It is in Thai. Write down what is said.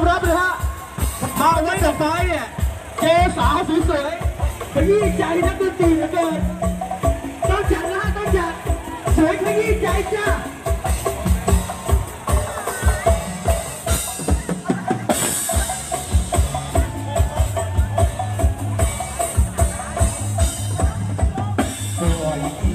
มรับเลยฮะมาไว้แต่ไฟเนี่ยเจสาวสวยๆขยี้ใจนักดนตรีเหลือเกินต้องจัดนฮะต้องจัดสวยขยี้ใจจ้าสวย